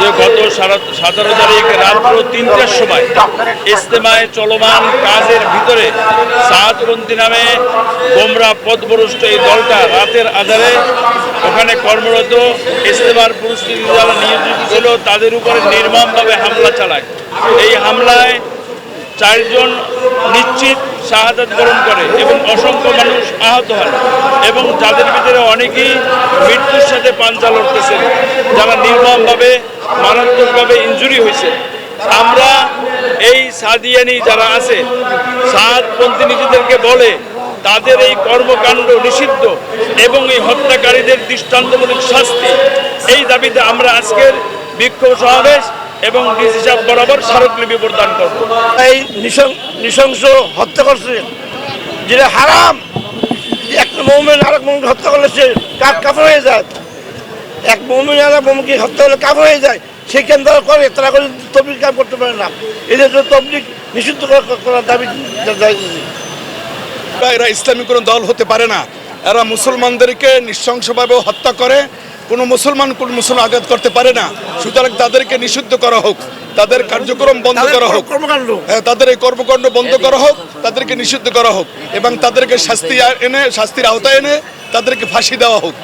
যে গত সতেরো তারিখ রাত্র তিনটার সময় ইস্তেমায় চলমান কাজের ভিতরে সাহাদপন্থী নামে গোমরা পথভ্রষ্ট এই দলটা রাতের আধারে ওখানে কর্মরত ইস্তেমার পরিস্থিতি যারা নিয়োজিত ছিল, তাদের উপরে নির্মমভাবে হামলা চালায়। এই হামলায় চারজন নিশ্চিত শাহাদাত বরণ করে এবং অসংখ্য মানুষ আহত হয় এবং যাদের ভিতরে অনেকেই মৃত্যুর সাথে পাঞ্জা লড়তেছেন যারা নির্মমভাবে, মারাত্মকভাবে ইনজুরি হয়েছে। আমরা এই সাদিয়ানি যারা আছে সাদপন্থী নিজেদেরকে বলে, তাদের এই কর্মকাণ্ড নিষিদ্ধ এবং এই হত্যাকারীদের দৃষ্টান্তমূলক শাস্তি। এই দাবিতে আমরা আজকের বিক্ষোভ সমাবেশ এবং ডিসি সাহেব বরাবর স্মারকলিপি প্রদান করব। এই নৃশংস হত্যা করছে। যেটা হারাম। এক মৌমেন আরেক মৌমকে হত্যা করলে সে কাপ কাপড় হয়ে যায়। এক মৌমিন মৌমকে হত্যা হলে কাপড় হয়ে যায় সেখান তারা করে? তারা করে তবলিক কাম করতে পারে না। এদের জন্য তবলিক নিষিদ্ধ করার দাবি এরা ইসলামী কোনো দল হতে পারে না। এরা মুসলমানদেরকে নৃশংসভাবে হত্যা করে। কোনো মুসলমান কোন মুসলমান আঘাত করতে পারে না। সুতরাং তাদেরকে নিষিদ্ধ করা হোক। তাদের কার্যক্রম বন্ধ করা হোক। কর্মকাণ্ড? হ্যাঁ, তাদের এই কর্মকাণ্ড বন্ধ করা হোক। তাদেরকে নিষিদ্ধ করা হোক। এবং তাদেরকে শাস্তি এনে শাস্তির আওতায় এনে তাদেরকে ফাঁসি দেওয়া হোক।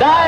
来。